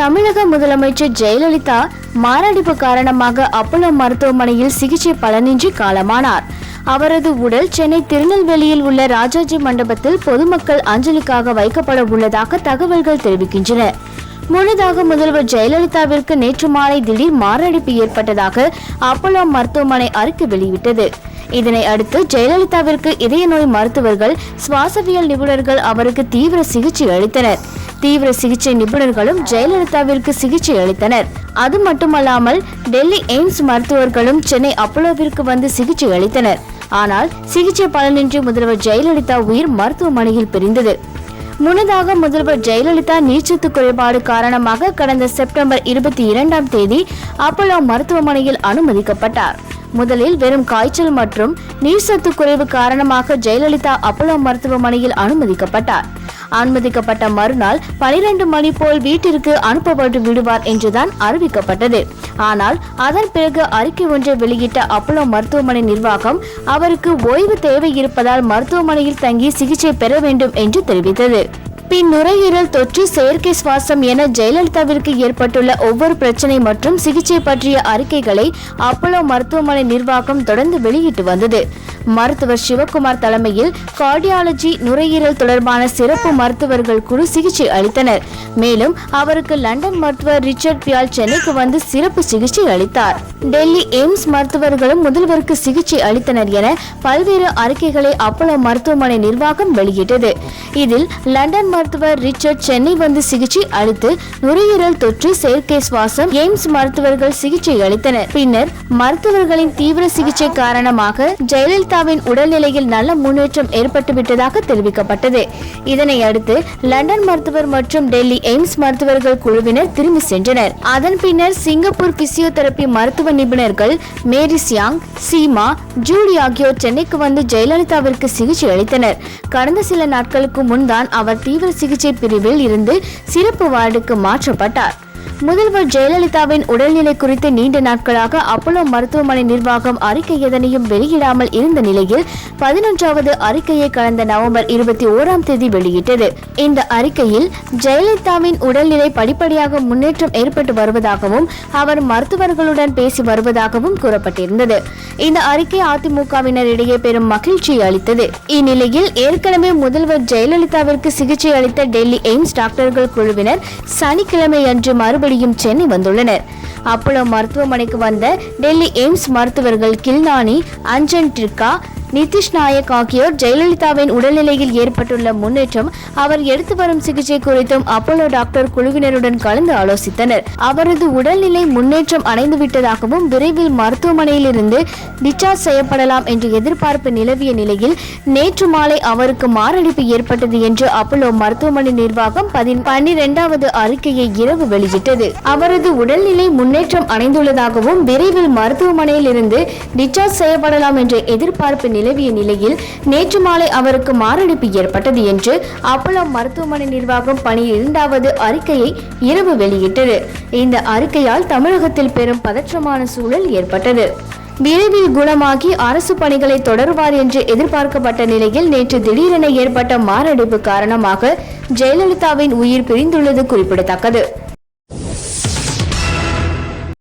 தமிழக முதலமைச்சர் ஜெயலலிதா மாரடைப்பு காரணமாக அப்போலோ மருத்துவமனையில் சிகிச்சை பலனின்றி காலமானார். அவரது உடல் சென்னை திருநெல்வேலியில் உள்ள ராஜாஜி மண்டபத்தில் பொதுமக்கள் அஞ்சலிக்காக வைக்கப்பட உள்ளதாக தகவல்கள் தெரிவிக்கின்றன. முன்னதாக முதல்வர் ஜெயலலிதாவிற்கு நேற்று மாலை திடீர் மாரடைப்பு ஏற்பட்டதாக அப்போலோ மருத்துவமனை அறிக்கை வெளியிட்டது. இதனை அடுத்து ஜெயலலிதாவிற்கு இதய நோய் மருத்துவர்கள் சுவாசவியல் நிபுணர்கள் அவருக்கு தீவிர சிகிச்சை அளித்தனர். தீவிர சிகிச்சை நிபுணர்களும் ஜெயலலிதாவிற்கு சிகிச்சை அளித்தனர். அது மட்டுமல்லாமல் டெல்லி எய்ம்ஸ் மருத்துவர்களும் சென்னை அப்போலோவிற்கு வந்து சிகிச்சை அளித்தனர். ஆனால் சிகிச்சை பலனின்றி முதல்வர் ஜெயலலிதா உயிர் மருத்துவமனையில் பிரிந்தது. முன்னதாக முதல்வர் ஜெயலலிதா நீர்ச்சத்து குறைபாடு காரணமாக கடந்த செப்டம்பர் இருபத்தி இரண்டாம் தேதி அப்போலோ மருத்துவமனையில் அனுமதிக்கப்பட்டார். முதலில் வெறும் காய்ச்சல் மற்றும் நீர்ச்சத்து குறைவு காரணமாக ஜெயலலிதா அப்போலோ மருத்துவமனையில் அனுமதிக்கப்பட்டார். அனுமதிக்கப்பட்ட மறுநாள் பனிரெண்டு மணி போல் வீட்டிற்கு அனுப்பப்பட்டு விடுவார் என்றுதான் அறிவிக்கப்பட்டது. ஆனால் அதன் பிறகு அறிக்கை ஒன்றை வெளியிட்ட அப்போலோ மருத்துவமனை நிர்வாகம் அவருக்கு ஓய்வு தேவை இருப்பதால் மருத்துவமனையில் தங்கி சிகிச்சை பெற வேண்டும் என்று தெரிவித்தது. பின் நுரையீரல் தொற்று செயற்கை சுவாசம் என ஜெயலலிதாவிற்கு ஏற்பட்டுள்ள ஒவ்வொரு பிரச்சனை மற்றும் சிகிச்சை பற்றிய அறிக்கைகளை அப்போலோ மருத்துவமனை நிர்வாகம் தொடர்ந்து வெளியிட்டு வந்தது. மருத்துவர் சிவகுமார் தலைமையில் கார்டியாலஜி நுரையீரல் தொடர்பான சிறப்பு மருத்துவர்கள் குழு சிகிச்சை அளித்தனர். மேலும் அவருக்கு லண்டன் மருத்துவர் ரிச்சர்ட் பியால் சென்னைக்கு வந்து சிறப்பு சிகிச்சை அளித்தார். டெல்லி எய்ம்ஸ் மருத்துவர்களும் முதல்வருக்கு சிகிச்சை அளித்தனர் என பல்வேறு அறிக்கைகளை அப்போலோ மருத்துவமனை நிர்வாகம் வெளியிட்டது. இதில் லண்டன் மருத்துவர் ரிச்சர்ட் சென்னை வந்து சிகிச்சை அளித்து நுரையீரல் தொற்று செயற்கை சுவாசம் எய்ம்ஸ் மருத்துவர்கள் சிகிச்சை அளித்தனர். பின்னர் மருத்துவர்களின் தீவிர சிகிச்சை காரணமாக ஜெயலலிதாவின் உடல்நிலையில் நல்ல முன்னேற்றம் ஏற்பட்டுவிட்டதாக தெரிவிக்கப்பட்டது. இதனை அடுத்து லண்டன் மருத்துவர் மற்றும் டெல்லி எய்ம்ஸ் மருத்துவர்கள் குழுவினர் திரும்பி சென்றனர். அதன் பின்னர் சிங்கப்பூர் பிசியோதெரபி மருத்துவ நிபுணர்கள் மேரி சியாங் சீமா ஜூடி ஆகியோர் சென்னைக்கு வந்து ஜெயலலிதாவிற்கு சிகிச்சை அளித்தனர். கடந்த சில நாட்களுக்கு முன்தான் அவர் தீவிர சிகிச்சை பிரிவில் இருந்து சிறப்பு வார்டுக்கு மாற்றப்பட்டார். முதல்வர் ஜெயலலிதாவின் உடல்நிலை குறித்து நீண்ட நாட்களாக அப்போலோ மருத்துவமனை நிர்வாகம் அறிக்கை எதனையும் வெளியிடாமல் இருந்த நிலையில் பதினொன்றாவது அறிக்கையை கடந்த நவம்பர் இருபத்தி ஓராம் தேதி வெளியிட்டது. இந்த அறிக்கையில் ஜெயலலிதாவின் உடல்நிலை படிப்படியாக முன்னேற்றம் ஏற்பட்டு வருவதாகவும் அவர் மருத்துவர்களுடன் பேசி வருவதாகவும் கூறப்பட்டிருந்தது. இந்த அறிக்கை அதிமுகவினரிடையே பெரும் மகிழ்ச்சியை அளித்தது. இந்நிலையில் ஏற்கனவே முதல்வர் ஜெயலலிதாவிற்கு சிகிச்சை அளித்த டெல்லி எய்ம்ஸ் டாக்டர்கள் குழுவினர் சனிக்கிழமை அன்று மறுபடியும் சென்னை வந்துள்ளனர். அப்போலோ மருத்துவமனைக்கு வந்த டெல்லி எய்ம்ஸ் மருத்துவர்கள் கில்னானி அஞ்சன் டிர்கா நிதிஷ் நாயக் ஆகியோர் ஜெயலலிதாவின் உடல்நிலையில் ஏற்பட்டுள்ள முன்னேற்றம் அவர் எடுத்து வரும் சிகிச்சை குறித்தும் அப்போலோ டாக்டர் குழுவினருடன் கலந்து ஆலோசித்தனர். அவரது உடல்நிலை முன்னேற்றம் அடைந்து விட்டதாகவும் விரைவில் மருத்துவமனையிலிருந்து டிஸ்சார்ஜ் செய்யப்படலாம் என்று எதிர்பார்ப்பு நிலவிய நிலையில் நேற்று மாலை அவருக்கு மாரடைப்பு ஏற்பட்டது என்று அப்போலோ மருத்துவமனை நிர்வாகம் பதின் பன்னிரெண்டாவது அறிக்கையை இரவு வெளியிட்டது. அவரது உடல்நிலை முன்னேற்றம் அடைந்துள்ளதாகவும் விரைவில் மருத்துவமனையில் இருந்து டிஸ்சார்ஜ் செய்யப்படலாம் என்ற எதிர்பார்ப்பு நிலவிய நிலையில் நேற்று மாலை அவருக்கு மாரடைப்பு ஏற்பட்டது என்று அப்போலோ மருத்துவமனை நிர்வாகம் பனிரெண்டாவது அறிக்கையை இரவு வெளியிட்டது. இந்த அறிக்கையால் தமிழகத்தில் பெரும் பதற்றமான சூழல் ஏற்பட்டது. விரைவில் குணமாகி அரசு பணிகளை தொடருவார் என்று எதிர்பார்க்கப்பட்ட நிலையில் நேற்று திடீரென ஏற்பட்ட மாரடைப்பு காரணமாக ஜெயலலிதாவின் உயிர் பிரிந்துள்ளது குறிப்பிடத்தக்கது.